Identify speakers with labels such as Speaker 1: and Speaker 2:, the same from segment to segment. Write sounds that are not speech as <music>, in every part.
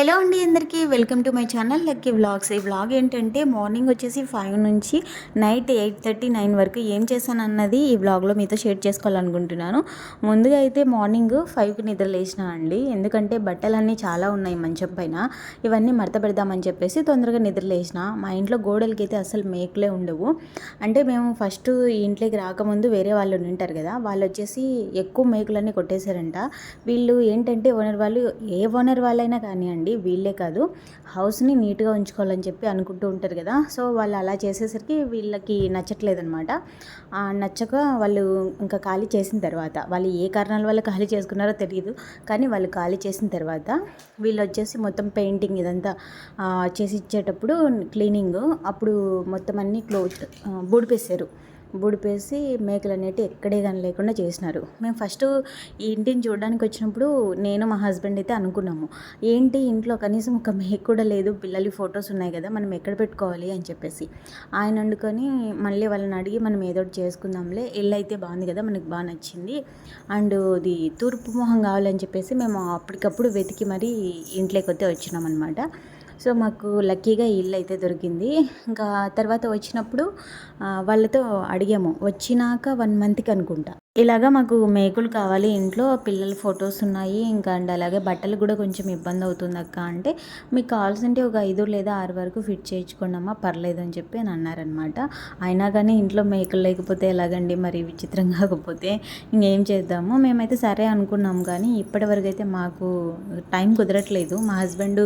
Speaker 1: Hello అండి అందరికీ welcome to my channel lucky vlogs. ఈ వ్లాగ్ ఏంటంటే మార్నింగ్ వచ్చేసి ఫైవ్ నుంచి నైట్ ఎయిట్ థర్టీ నైన్ వరకు ఏం చేశాను అన్నది ఈ వ్లాగ్లో మీతో షేర్ చేసుకోవాలనుకుంటున్నాను. ముందుగా అయితే మార్నింగ్ ఫైవ్కి నిద్ర లేచిన అండి. ఎందుకంటే బట్టలన్నీ చాలా ఉన్నాయి మంచం పైన. ఇవన్నీ మడత పెడదామని చెప్పేసి తొందరగా నిద్ర లేచిన. మా ఇంట్లో గోడలకి అయితే అసలు మేకులే ఉండవు. అంటే మేము ఫస్ట్ ఇంట్లోకి రాకముందు వేరే వాళ్ళు ఉంటారు కదా వాళ్ళు వచ్చేసి ఎక్కువ మేకులన్నీ కొట్టేశారంట. వీళ్ళు ఏంటంటే ఓనర్ వాళ్ళు ఏ ఓనర్ వాళ్ళైనా కానివ్వండి వీళ్ళే కాదు. హౌస్ని నీట్గా ఉంచుకోవాలని చెప్పి అనుకుంటూ ఉంటారు కదా. సో వాళ్ళు అలా చేసేసరికి వీళ్ళకి నచ్చట్లేదనమాట నచ్చక వాళ్ళు ఇంకా ఖాళీ చేసిన తర్వాత వాళ్ళు ఏ కారణాల వల్ల ఖాళీ చేసుకున్నారో తెలియదు కానీ వాళ్ళు ఖాళీ చేసిన తర్వాత వీళ్ళు వచ్చేసి మొత్తం పెయింటింగ్ ఇదంతా చేసి ఇచ్చేటప్పుడు క్లీనింగ్ అప్పుడు మొత్తం అన్నీ క్లోజ్ బూడిపేశారు. బుడిపేసి మేకలు అనేవి ఎక్కడే కానీ లేకుండా చేసినారు. మేము ఫస్ట్ ఈ ఇంటిని చూడడానికి వచ్చినప్పుడు నేను మా హస్బెండ్ అయితే అనుకున్నాము. ఏంటి ఇంట్లో కనీసం ఒక మేక కూడా లేదు పిల్లలు ఫొటోస్ ఉన్నాయి కదా మనం ఎక్కడ పెట్టుకోవాలి అని చెప్పేసి. ఆయన వండుకొని మళ్ళీ వాళ్ళని అడిగి మనం ఏదో ఒకటి చేసుకుందాంలే ఇల్లు అయితే బాగుంది కదా మనకు బాగా నచ్చింది. అండ్ ఇది తూర్పు మొహం కావాలని చెప్పేసి మేము అప్పటికప్పుడు వెతికి మరీ ఇంట్లోకి వస్తే వచ్చినాం అనమాట సో మాకు లక్కీగా ఇల్లు అయితే దొరికింది. ఇంకా తర్వాత వచ్చినప్పుడు వాళ్ళతో అడిగాము. వచ్చినాక వన్ మంత్కి అనుకుంటా. ఇలాగా మాకు మేకులు కావాలి ఇంట్లో పిల్లల ఫొటోస్ ఉన్నాయి ఇంకా అండ్ అలాగే బట్టలు కూడా కొంచెం ఇబ్బంది అవుతుంది అక్క. అంటే మీకు కావాల్సింటే ఒక ఐదు లేదా ఆరు వరకు ఫిట్ చేయించుకోండి అమ్మా పర్లేదు అని చెప్పి అని అన్నారనమాట అయినా కానీ ఇంట్లో మేకలు లేకపోతే ఎలాగండి మరి? విచిత్రం <laughs> కాకపోతే ఇంకేం చేద్దాము? మేమైతే సరే అనుకున్నాం కానీ ఇప్పటివరకు అయితే మాకు టైం కుదరట్లేదు. మా హస్బెండ్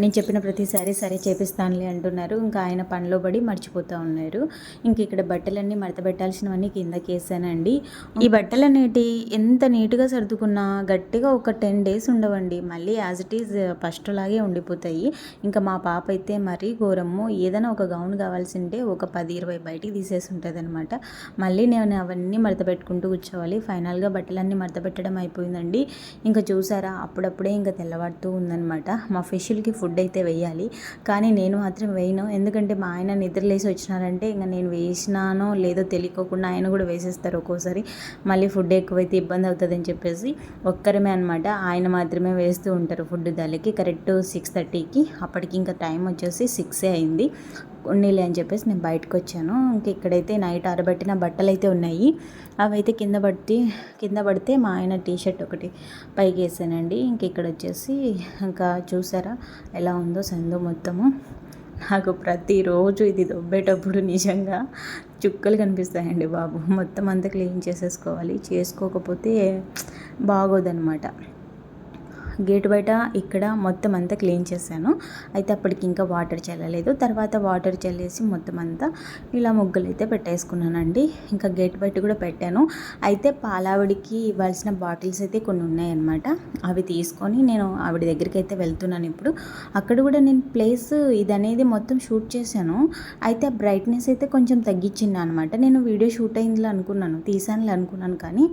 Speaker 1: నేను చెప్పిన ప్రతిసారి సరే చేపిస్తానులే అంటున్నారు. ఇంకా ఆయన పనిలో పడి మర్చిపోతూ ఉన్నారు. ఇంక ఇక్కడ బట్టలన్నీ మడత పెట్టాల్సినవన్నీ కిందకేసానండి ఈ బట్టలు అనేటి ఎంత నీట్గా సర్దుకున్నా గట్టిగా ఒక టెన్ డేస్ ఉండవండి. మళ్ళీ యాజ్ ఇట్ ఈజ్ ఫస్ట్ లాగే ఉండిపోతాయి. ఇంకా మా పాప అయితే మరీ ఘోరము. ఏదైనా ఒక గౌన్ కావాల్సింటే ఒక పది ఇరవై బయటికి తీసేసి ఉంటుంది అనమాట మళ్ళీ నేను అవన్నీ మడత పెట్టుకుంటూ కూర్చోవాలి. ఫైనల్గా బట్టలన్నీ మడత పెట్టడం అయిపోయిందండి. ఇంకా చూసారా? అప్పుడప్పుడే ఇంకా తెల్లవాడుతూ ఉందనమాట మా ఫిషుల్కి ఫుడ్ అయితే వేయాలి కానీ నేను మాత్రం వేయను. ఎందుకంటే మా ఆయన నిద్రలేసి వచ్చినారంటే ఇంకా నేను వేసినానో లేదో తెలియకోకుండా ఆయన కూడా వేసేస్తారు ఒక్కోసారి. మళ్ళీ ఫుడ్ ఎక్కువైతే ఇబ్బంది అవుతుందని చెప్పేసి ఒక్కరమే అనమాట ఆయన మాత్రమే వేస్తూ ఉంటారు ఫుడ్ దానికి. కరెక్ట్ సిక్స్ థర్టీకి. అప్పటికి ఇంకా టైం వచ్చేసి సిక్సే అయింది. ఉన్నీలే అని చెప్పేసి నేను బయటకు వచ్చాను. ఇంకా ఇక్కడైతే నైట్ ఆరబెట్టిన బట్టలు అయితే ఉన్నాయి. అవి అయితే కింద పడితే కింద పడితే మా ఆయన టీ షర్ట్ ఒకటి పైకి వేసానండి ఇంక ఇక్కడ వచ్చేసి ఇంకా చూసారా ఎలా ఉందో సందు మొత్తము. నాకు ప్రతిరోజు ఇది దొబ్బేటప్పుడు నిజంగా చుక్కలు కనిపిస్తాయండి బాబు. మొత్తం అంతా క్లీన్ చేసేసుకోవాలి. చేసుకోకపోతే బాగోదనమాట గేట్ బయట ఇక్కడ మొత్తం అంతా క్లీన్ చేశాను. అయితే అప్పటికి ఇంకా వాటర్ చల్లలేదు. తర్వాత వాటర్ చల్లేసి మొత్తం అంతా ఇలా ముగ్గులు అయితే పెట్టేసుకున్నానండి. ఇంకా గేట్ బయట కూడా పెట్టాను. అయితే పాలావిడికి ఇవ్వాల్సిన బాటిల్స్ అయితే కొన్ని ఉన్నాయన్నమాట. అవి తీసుకొని నేను ఆవిడ దగ్గరికి అయితే వెళ్తున్నాను ఇప్పుడు. అక్కడ కూడా నేను ప్లేస్ ఇది అనేది మొత్తం షూట్ చేశాను. అయితే ఆ బ్రైట్నెస్ అయితే కొంచెం తగ్గించింది అనమాట నేను వీడియో షూట్ అయిందిలే అనుకున్నాను. తీసానులే అనుకున్నాను కానీ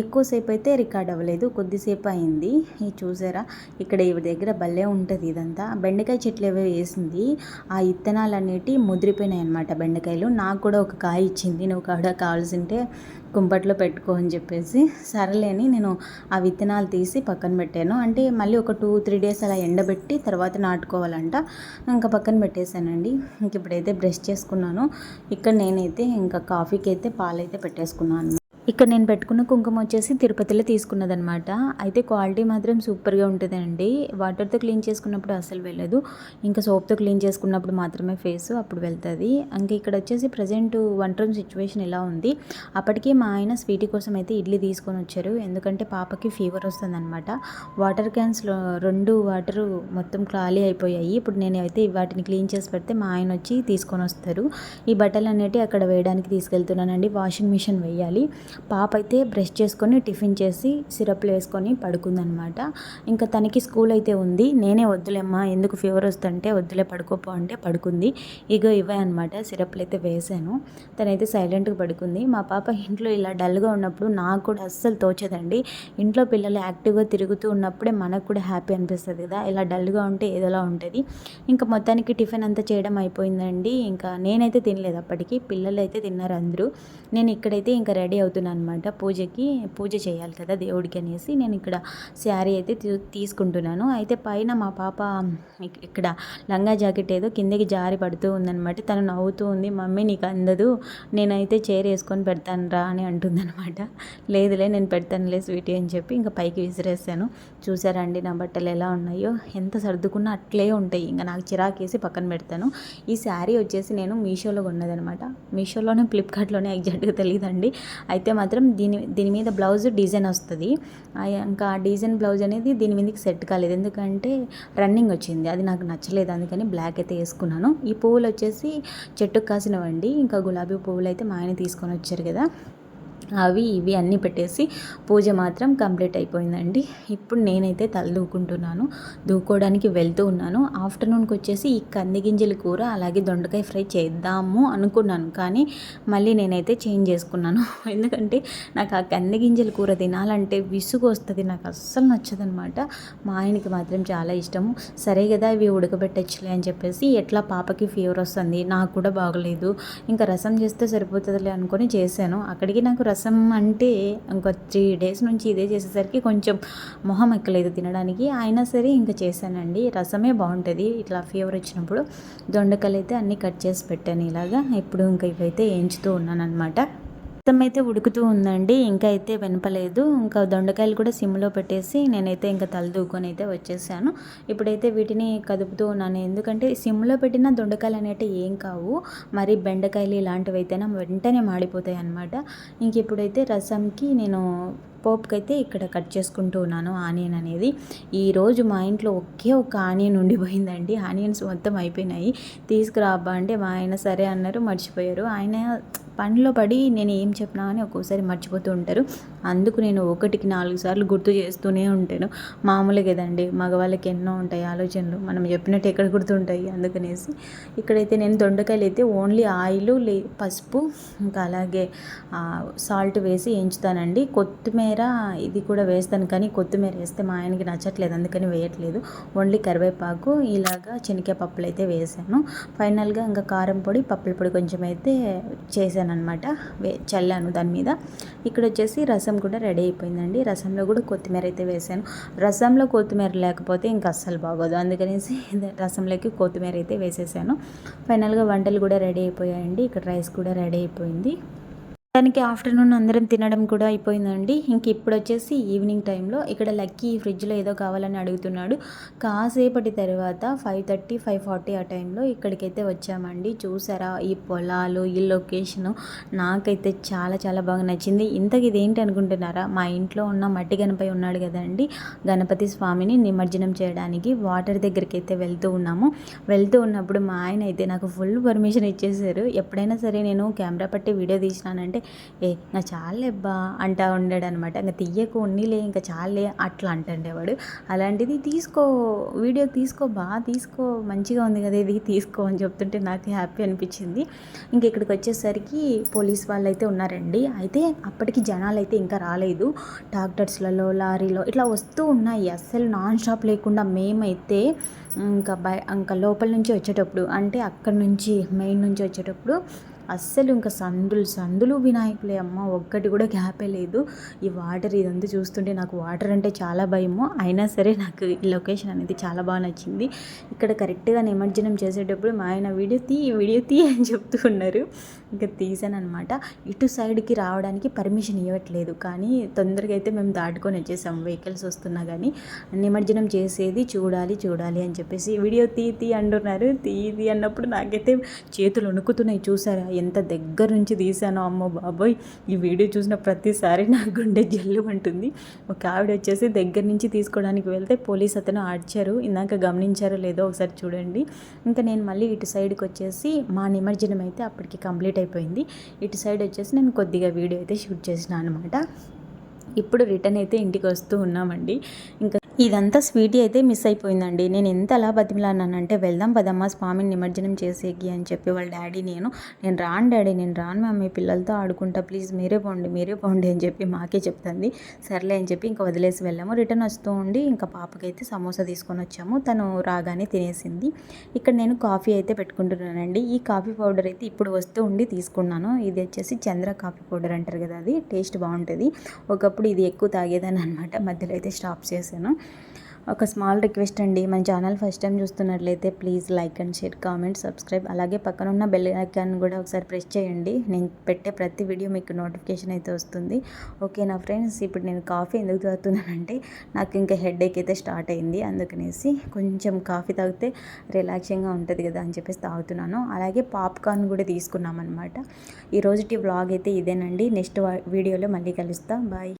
Speaker 1: ఎక్కువసేపు అయితే రికార్డ్ అవ్వలేదు కొద్దిసేపు అయింది ఇది చూసారా? ఇక్కడ ఇవి దగ్గర భలే ఉంటుంది ఇదంతా. బెండకాయ చెట్లు ఏవో వేసింది. ఆ ఇత్తనాలు అనేటి ముదిరిపోయినాయి అనమాట బెండకాయలు. నాకు కూడా ఒక కాయ ఇచ్చింది. నువ్వు కూడా కావాల్సింటే కుంపట్లో పెట్టుకో అని చెప్పేసి. సరేలేని నేను ఆ విత్తనాలు తీసి పక్కన పెట్టాను. అంటే మళ్ళీ ఒక టూ త్రీ డేస్ అలా ఎండబెట్టి తర్వాత నాటుకోవాలంట. ఇంకా పక్కన పెట్టేశానండి. ఇంక ఇప్పుడైతే బ్రష్ చేసుకున్నాను. ఇక్కడ నేనైతే ఇంకా కాఫీకి అయితే పాలైతే పెట్టేసుకున్నాను ఇక్కడ నేను పెట్టుకున్న కుంకుమ వచ్చేసి తిరుపతిలో తీసుకున్నదనమాట అయితే క్వాలిటీ మాత్రం సూపర్గా ఉంటుందండి. వాటర్తో క్లీన్ చేసుకున్నప్పుడు అసలు వెళ్ళదు. ఇంకా సోప్తో క్లీన్ చేసుకున్నప్పుడు మాత్రమే ఫేస్ అప్పుడు వెళ్తుంది. ఇంకా ఇక్కడ వచ్చేసి ప్రజెంట్ వన్ రూమ్ సిచ్యువేషన్ ఇలా ఉంది. అప్పటికి మా ఆయన స్వీటీ కోసం అయితే ఇడ్లీ తీసుకొని వచ్చారు. ఎందుకంటే పాపకి ఫీవర్ వస్తుందన్నమాట. వాటర్ క్యాన్స్లో రెండు వాటర్ మొత్తం ఖాళీ అయిపోయాయి. ఇప్పుడు నేను అయితే వాటిని క్లీన్ చేసి పెడితే మా ఆయన వచ్చి తీసుకొని వస్తారు. ఈ బట్టలు అనేవి అక్కడ వేయడానికి తీసుకెళ్తున్నానండి. వాషింగ్ మిషన్ వేయాలి. పాప అయితే బ్రష్ చేసుకొని టిఫిన్ చేసి సిరప్లు వేసుకొని పడుకుందనమాట. ఇంకా తనకి స్కూల్ అయితే ఉంది. నేనే వద్దులేమ్మా ఎందుకు ఫీవర్ వస్తుంటే వద్దులే పడుకోపో అంటే పడుకుంది. ఇగో ఇవే అనమాట సిరప్లు అయితే వేసాను. తనైతే సైలెంట్గా పడుకుంది. మా పాప ఇంట్లో ఇలా డల్గా ఉన్నప్పుడు నాకు కూడా అస్సలు తోచదండి. ఇంట్లో పిల్లలు యాక్టివ్గా తిరుగుతూ ఉన్నప్పుడే మనకు కూడా హ్యాపీ అనిపిస్తుంది కదా. ఇలా డల్గా ఉంటే ఏదోలా ఉంటుంది. ఇంకా మొత్తానికి టిఫిన్ అంతా చేయడం అయిపోయిందండి. ఇంకా నేనైతే తినలేదు అప్పటికి. పిల్లలు అయితే తిన్నారు అందరూ. నేను ఇక్కడైతే ఇంకా రెడీ అవుతున్నాను. అనమాట పూజకి పూజ చేయాలి కదా దేవుడికి అనేసి నేను ఇక్కడ శారీ అయితే తీసుకుంటున్నాను. అయితే పైన మా పాప ఇక్కడ లంగా జాకెట్ ఏదో కిందకి జారి పడుతూ ఉందన్నమాట. తను నవ్వుతూ ఉంది మమ్మీ నీకు అందదు. నేనైతే చైర్ వేసుకొని పెడతాను రా అని అంటుందన్నమాట. లేదులే నేను పెడతానులే స్వీటీ అని చెప్పి ఇంకా పైకి విసిరేసాను. చూసారండి నా బట్టలు ఎలా ఉన్నాయో? ఎంత సర్దుకున్నా అట్లే ఉంటాయి. ఇంకా నాకు చిరాకేసి పక్కన పెడతాను. ఈ శారీ వచ్చేసి నేను మీషోలో కొన్నదనమాట మీషోలోనే ఫ్లిప్కార్ట్లోనే ఎగ్జాక్ట్గా తెలియదండి అయితే మాత్రం దీని దీని మీద బ్లౌజ్ డిజైన్ వస్తుంది. ఇంకా ఆ డిజైన్ బ్లౌజ్ అనేది దీని మీదకి సెట్ కాలేదు. ఎందుకంటే రన్నింగ్ వచ్చింది. అది నాకు నచ్చలేదు. అందుకని బ్లాక్ అయితే వేసుకున్నాను. ఈ పువ్వులు వచ్చేసి చెట్టుకు కాసినవండి. ఇంకా గులాబీ పువ్వులు అయితే మా ఆయన తీసుకొని వచ్చారు కదా. అవి ఇవి అన్నీ పెట్టేసి పూజ మాత్రం కంప్లీట్ అయిపోయిందండి. ఇప్పుడు నేనైతే తల దూకుంటున్నాను. దూకోవడానికి వెళ్తూ ఉన్నాను. ఆఫ్టర్నూన్కి వచ్చేసి ఈ కంది గింజల కూర అలాగే దొండకాయ ఫ్రై చేద్దాము అనుకున్నాను. కానీ మళ్ళీ నేనైతే చేంజ్ చేసుకున్నాను. <laughs> ఎందుకంటే నాకు ఆ కంది గింజల కూర తినాలంటే విసుగు వస్తుంది నాకు అస్సలు నచ్చదనమాట. మా ఆయనకి మాత్రం చాలా ఇష్టము. సరే కదా ఇవి ఉడకబెట్టచ్చులే అని చెప్పేసి ఎట్లా పాపకి ఫీవర్ వస్తుంది? నాకు కూడా బాగలేదు. ఇంకా రసం చేస్తే సరిపోతుందిలే అనుకొని చేశాను. అక్కడికి నాకు రసం రసం అంటే ఇంకో త్రీ డేస్ నుంచి ఇదే చేసేసరికి కొంచెం మొహం ఎక్కలేదు తినడానికి. అయినా సరే ఇంకా చేశానండి. రసమే బాగుంటుంది. ఇట్లా ఫీవర్ వచ్చినప్పుడు దొండకాయలు అయితే అన్నీ కట్ చేసి పెట్టాను ఇలాగా. ఇప్పుడు ఇంకా ఇవైతే వేయించుతూ ఉన్నాను అనమాట రసం అయితే ఉడుకుతూ ఉందండి. ఇంకా అయితే వినపలేదు. ఇంకా దొండకాయలు కూడా సిమ్లో పెట్టేసి నేనైతే ఇంకా తలదూకొని అయితే వచ్చేసాను. ఇప్పుడైతే వీటిని కదుపుతూ ఉన్నాను. ఎందుకంటే సిమ్లో పెట్టిన దొండకాయలు అనేవి ఏం కావు. మరి బెండకాయలు ఇలాంటివి అయితేనే వెంటనే మాడిపోతాయి అనమాట ఇంక ఇప్పుడైతే రసంకి నేను పోపుకైతే ఇక్కడ కట్ చేసుకుంటూ ఉన్నాను ఆనియన్ అనేది. ఈరోజు మా ఇంట్లో ఒకే ఒక ఆనియన్ ఉండిపోయిందండి. ఆనియన్స్ మొత్తం అయిపోయినాయి. తీసుకురాబ్బా అంటే మా ఆయన సరే అన్నారు మర్చిపోయారు. ఆయన పనిలో పడి నేను ఏం చెప్పినా అని ఒక్కోసారి మర్చిపోతూ ఉంటారు. అందుకు నేను ఒకటికి నాలుగు సార్లు గుర్తు చేస్తూనే ఉంటాను. మామూలు కదండి మగవాళ్ళకి ఎన్నో ఉంటాయి ఆలోచనలు. మనం చెప్పినట్టు ఎక్కడ గుర్తుంటాయి అందుకనేసి. ఇక్కడైతే నేను దొండకాయలు అయితే ఓన్లీ ఆయిల్ లే పసుపు ఇంకా అలాగే సాల్ట్ వేసి ఎంచుతానండి. కొత్తిమీర ఇది కూడా వేస్తాను కానీ కొత్తిమీర వేస్తే మా ఆయనకి నచ్చట్లేదు అందుకని వేయట్లేదు. ఓన్లీ కరివేపాకు ఇలాగా శనగ పప్పులు అయితే వేసాను. ఫైనల్గా ఇంకా కారం పొడి పప్పుల పొడి కొంచెం అయితే చేశాను. అనమాట వే చల్లాను దాని మీద. ఇక్కడ వచ్చేసి రసం కూడా రెడీ అయిపోయిందండి. రసంలో కూడా కొత్తిమీర అయితే వేసాను. రసంలో కొత్తిమీర లేకపోతే ఇంకా అస్సలు బాగోదు. అందుకనేసి <laughs> రసంలోకి కొత్తిమీర అయితే వేసేసాను. ఫైనల్గా వంటలు కూడా రెడీ అయిపోయాయండి. ఇక్కడ రైస్ కూడా రెడీ అయిపోయింది. తనకి ఆఫ్టర్నూన్ అందరం తినడం కూడా అయిపోయిందండి. ఇంక ఇప్పుడు వచ్చేసి ఈవినింగ్ టైంలో ఇక్కడ లక్కీ ఫ్రిడ్జ్లో ఏదో కావాలని అడుగుతున్నాడు. కాసేపటి తర్వాత ఫైవ్ థర్టీ ఫైవ్ ఫార్టీ ఆ టైంలో ఇక్కడికైతే వచ్చామండి. చూసారా ఈ పొలాలు ఈ లొకేషను? నాకైతే చాలా చాలా బాగా నచ్చింది. ఇంతకు ఇదేంటి అనుకుంటున్నారా? మా ఇంట్లో ఉన్న మట్టి గణపై ఉన్నాడు కదండి. గణపతి స్వామిని నిమజ్జనం చేయడానికి వాటర్ దగ్గరికి అయితే వెళ్తూ ఉన్నాము. వెళ్తూ ఉన్నప్పుడు మా ఆయన అయితే నాకు ఫుల్ పర్మిషన్ ఇచ్చేసారు ఎప్పుడైనా సరే నేను కెమెరా పట్టి వీడియో తీసినానంటే ఏ నా చాలేబ్బా అంటా ఉండాడు అనమాట ఇంకా తీయకు ఉన్నిలే ఇంకా చాలే అట్లా అంటుండేవాడు అలాంటిది తీసుకో వీడియో తీసుకో బా తీసుకో మంచిగా ఉంది కదా ఇది తీసుకో అని చెప్తుంటే నాకు హ్యాపీ అనిపించింది. ఇంక ఇక్కడికి వచ్చేసరికి పోలీస్ వాళ్ళు అయితే ఉన్నారండి. అయితే అప్పటికి జనాలు అయితే ఇంకా రాలేదు. ట్రాక్టర్స్లలో లారీలో ఇట్లా వస్తూ ఉన్నాయి. అస్సలు నాన్ స్టాప్ లేకుండా మేమైతే ఇంకా బయ ఇంకా లోపల నుంచి వచ్చేటప్పుడు అంటే అక్కడ నుంచి మెయిన్ నుంచి వచ్చేటప్పుడు అస్సలు ఇంకా సందులు సందులు వినాయకులే అమ్మ ఒక్కటి కూడా గ్యాపే లేదు. ఈ వాటర్ ఇదంతా చూస్తుంటే నాకు వాటర్ అంటే చాలా భయము. అయినా సరే నాకు ఈ లొకేషన్ అనేది చాలా బాగా నచ్చింది. ఇక్కడ కరెక్ట్గా నిమజ్జనం చేసేటప్పుడు మా ఆయన వీడియో తీ వీడియో తీ అని చెప్తూ ఉన్నారు. ఇంకా తీసాను అనమాట ఇటు సైడ్కి రావడానికి పర్మిషన్ ఇవ్వట్లేదు. కానీ తొందరగా అయితే మేము దాటుకొని వచ్చేసాం. వెహికల్స్ వస్తున్నా కానీ నిమజ్జనం చేసేది చూడాలి చూడాలి అని చెప్పేసి వీడియో తీ తీ అంటున్నారు. తీ తీ అన్నప్పుడు నాకైతే చేతులు వణుకుతున్నాయి. చూసారా? ఎంత దగ్గర నుంచి తీసానో అమ్మో బాబోయ్. ఈ వీడియో చూసిన ప్రతిసారి నా గుండె జల్లు ఉంటుంది ఒక ఆవిడ వచ్చేసి దగ్గర నుంచి తీసుకోవడానికి వెళ్తే పోలీస్ అతను ఆడ్చారు. ఇందాక గమనించారో లేదో ఒకసారి చూడండి. ఇంకా నేను మళ్ళీ ఇటు సైడ్కి వచ్చేసి మా నిమజ్జనం అయితే అప్పటికి కంప్లీట్ అయిపోయింది. ఇటు సైడ్ వచ్చేసి నేను కొద్దిగా వీడియో అయితే షూట్ చేసిన అనమాట ఇప్పుడు రిటర్న్ అయితే ఇంటికి వస్తూ ఉన్నామండి. ఇంకా ఇదంతా స్వీటీ అయితే మిస్ అయిపోయిందండి. నేను ఎంత అలా బతిమిలానంటే వెళ్దాం పదమ్మా స్వామిని నిమజ్జనం చేసేకి అని చెప్పి వాళ్ళ డాడీ నేను నేను రాను డాడీ నేను రాను మమ్మీ పిల్లలతో ఆడుకుంటా ప్లీజ్ మీరే పోండి మీరే పోండి అని చెప్పి మాకే చెప్తుంది. సర్లే అని చెప్పి ఇంకా వదిలేసి వెళ్ళాము. రిటర్న్ వస్తూ ఉండి ఇంకా పాపకైతే సమోసా తీసుకొని వచ్చాము. తను రాగానే తినేసింది. ఇక్కడ నేను కాఫీ అయితే పెట్టుకుంటున్నానండి. ఈ కాఫీ పౌడర్ అయితే ఇప్పుడు వస్తూ ఉండి తీసుకున్నాను. ఇది వచ్చేసి చంద్ర కాఫీ పౌడర్ అంటారు కదా అది. టేస్ట్ బాగుంటుంది. ఒకప్పుడు ఇది ఎక్కువ తాగేదాన్ని అనమాట మధ్యలో అయితే స్టాప్ చేశాను. ఒక స్మాల్ రిక్వెస్ట్ అండి. మన ఛానల్ ఫస్ట్ టైం చూస్తున్నట్లయితే please like and share comment subscribe అలాగే పక్కన ఉన్న బెల్ ఐకాన్ కూడా ఒకసారి ప్రెస్ చేయండి. నేను పెట్టే ప్రతి వీడియో మీకు నోటిఫికేషన్ అయితే వస్తుంది. ఓకే నా ఫ్రెండ్స్ ఇప్పుడు నేను కాఫీ ఎందుకు తాగుతున్నానంటే నాకు ఇంకా హెడ్ ఏక్ అయితే స్టార్ట్ అయింది. అందుకనేసి కొంచెం కాఫీ తాగితే రిలాక్సింగ్గా ఉంటుంది కదా అని చెప్పేసి తాగుతున్నాను. అలాగే పాప్కార్న్ కూడా తీసుకున్నాం అనమాట ఈ రోజుటి వ్లాగ్ అయితే ఇదేనండి. నెక్స్ట్ వీడియోలో మళ్ళీ కలుస్తాం. బాయ్